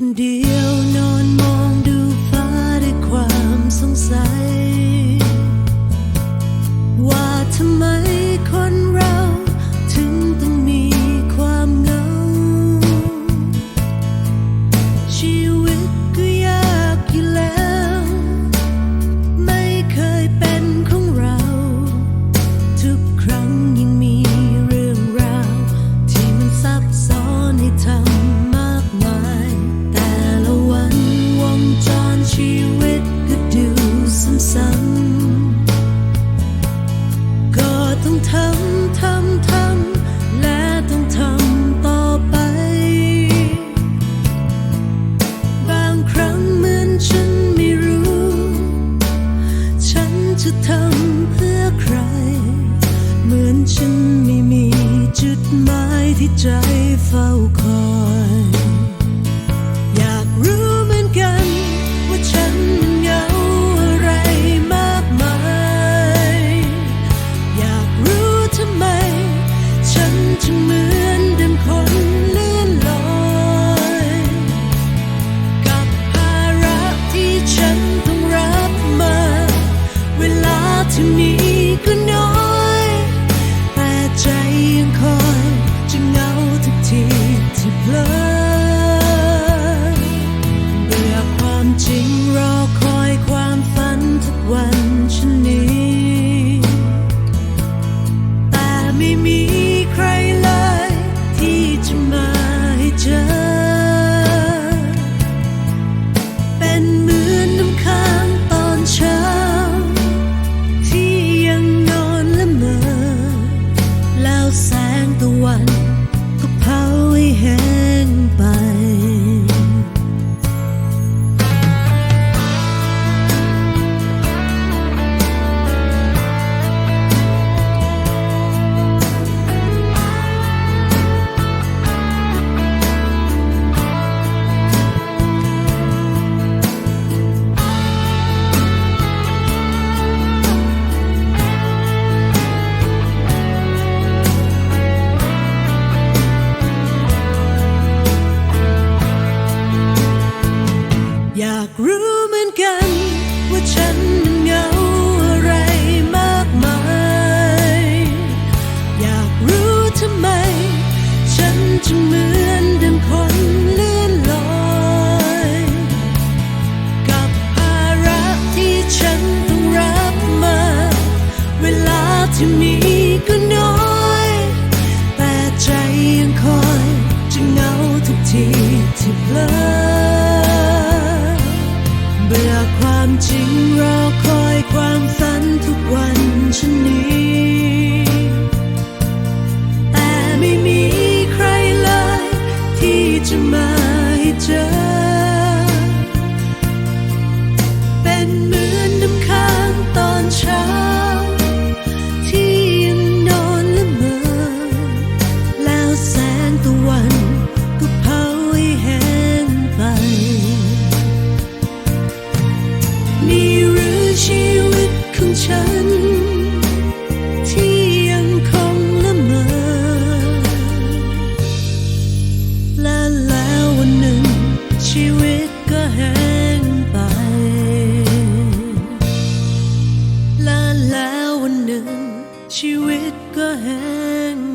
Indeed. do. ทำทำทำและต้องทำต่อไป บางครั้งเหมือนฉันไม่รู้ ฉันจะทำเพื่อใคร เหมือนฉันไม่มีจุดหมายที่ใจเฝ้าคอย to me. I grew เบื่อความจริงรอคอยความฝันทุกวันชนนี้แต่ไม่มีใครเลย ที่จะมาให้เจอ เป็นเหมือนน้ค้างตอนเช้า ที่ยังนอนละเมอแล้วแสงตะวัน ชีวิตก็แห้ง